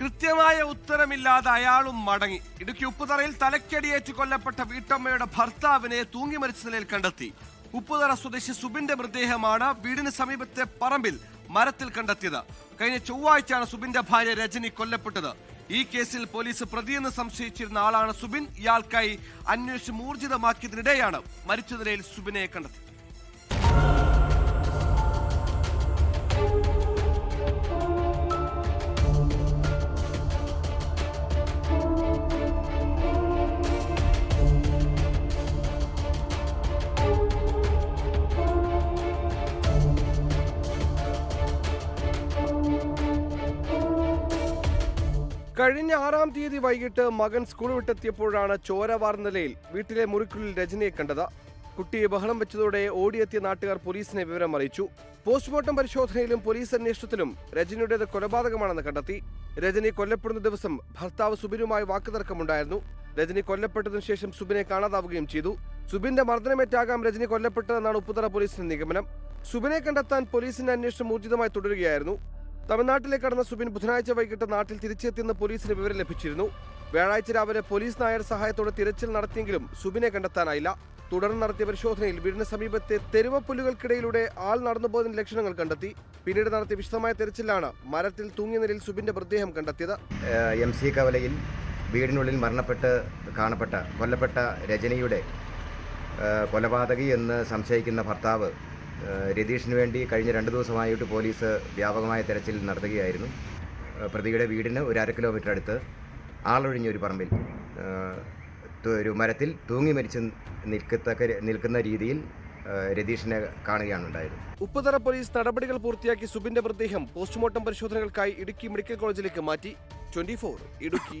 കൃത്യമായ ഉത്തരമില്ലാതെ അയാളും മടങ്ങി. ഇടുക്കി ഉപ്പുതറയിൽ തലക്കടിയേറ്റ് കൊല്ലപ്പെട്ട വീട്ടമ്മയുടെ ഭർത്താവിനെ തൂങ്ങി മരിച്ച നിലയിൽ കണ്ടെത്തി. ഉപ്പുതറ സ്വദേശി സുബിന്റെ മൃതദേഹമാണ് വീടിന് സമീപത്തെ പറമ്പിൽ മരത്തിൽ കണ്ടെത്തിയത്. കഴിഞ്ഞ ചൊവ്വാഴ്ചയാണ് സുബിന്റെ ഭാര്യ രജനി കൊല്ലപ്പെട്ടത്. ഈ കേസിൽ പോലീസ് പ്രതിയെന്ന് സംശയിച്ചിരുന്ന ആളാണ് സുബിൻ. ഇയാൾക്കായി അന്വേഷണം ഊർജിതമാക്കിയതിനിടെയാണ് മരിച്ച നിലയിൽ സുബിനെ കണ്ടെത്തിയത്. കഴിഞ്ഞ ആറാം തീയതി വൈകിട്ട് മകൻ സ്കൂൾ വിട്ടെത്തിയപ്പോഴാണ് ചോര വാർന്ന നിലയിൽ വീട്ടിലെ മുറിക്കുള്ളിൽ രജനിയെ കണ്ടത്. കുട്ടിയെ ബഹളം വെച്ചതോടെ ഓടിയെത്തിയ നാട്ടുകാർ പോലീസിനെ വിവരം അറിയിച്ചു. പോസ്റ്റ്മോർട്ടം പരിശോധനയിലും പോലീസ് അന്വേഷണത്തിലും രജനിയുടേത് കൊലപാതകമാണെന്ന് കണ്ടെത്തി. രജനി കൊല്ലപ്പെടുന്ന ദിവസം ഭർത്താവ് സുബിനുമായി വാക്കുതർക്കമുണ്ടായിരുന്നു. രജനി കൊല്ലപ്പെട്ടതിനു ശേഷം സുബിനെ കാണാതാവുകയും ചെയ്തു. സുബിന്റെ മർദ്ദനമേറ്റാകാം രജനി കൊല്ലപ്പെട്ടതെന്നാണ് ഉപ്പുതറ പോലീസിന്റെ നിഗമനം. സുബിനെ കണ്ടെത്താൻ പോലീസിന്റെ അന്വേഷണം ഊർജിതമായി തുടരുകയായിരുന്നു. തമിഴ്നാട്ടിലേക്ക് കടന്ന സുബിൻ ബുധനാഴ്ച വൈകിട്ട് നാട്ടിൽ തിരിച്ചെത്തിയെന്ന് പോലീസിന് വിവരം ലഭിച്ചിരുന്നു. വ്യാഴാഴ്ച രാവിലെ പോലീസ് നായർ സഹായത്തോടെ തിരച്ചിൽ നടത്തിയെങ്കിലും സുബിനെ കണ്ടെത്താനായില്ല. തുടർന്ന് നടത്തിയ പരിശോധനയിൽ വീടിന് സമീപത്തെ തെരുവപ്പുല്ലുകൾക്കിടയിലൂടെ ആൾ നടന്നുപോയതിന്റെ ലക്ഷണങ്ങൾ കണ്ടെത്തി. പിന്നീട് നടത്തിയ വിശദമായ തെരച്ചിലാണ് മരത്തിൽ തൂങ്ങിയ നിലയിൽ സുബിന്റെ മൃതദേഹം കണ്ടെത്തിയത്. എം സി കവലയിൽ വീടിനുള്ളിൽ മരണപ്പെട്ട് കാണപ്പെട്ട കൊല്ലപ്പെട്ട രജനിയുടെ കൊലപാതകി എന്ന് സംശയിക്കുന്ന ഭർത്താവ് രതീഷിന് വേണ്ടി കഴിഞ്ഞ രണ്ട് ദിവസമായിട്ട് പോലീസ് വ്യാപകമായ തെരച്ചിൽ നടത്തുകയായിരുന്നു. പ്രതിയുടെ വീടിന് ഒരു അര കിലോമീറ്റർ അടുത്ത് ആളൊഴിഞ്ഞ ഒരു പറമ്പിൽ ഒരു മരത്തിൽ തൂങ്ങി മരിച്ച് നിൽക്കത്തക്ക നിൽക്കുന്ന രീതിയിൽ രതീഷിനെ കാണുകയാണ് ഉണ്ടായത്. ഉപ്പുതറ പോലീസ് നടപടികൾ പൂർത്തിയാക്കി സുബിന്റെ മൃതദേഹം പോസ്റ്റ്മോർട്ടം പരിശോധനകൾക്കായി ഇടുക്കി മെഡിക്കൽ കോളേജിലേക്ക് മാറ്റി. ട്വന്റി ഇടുക്കി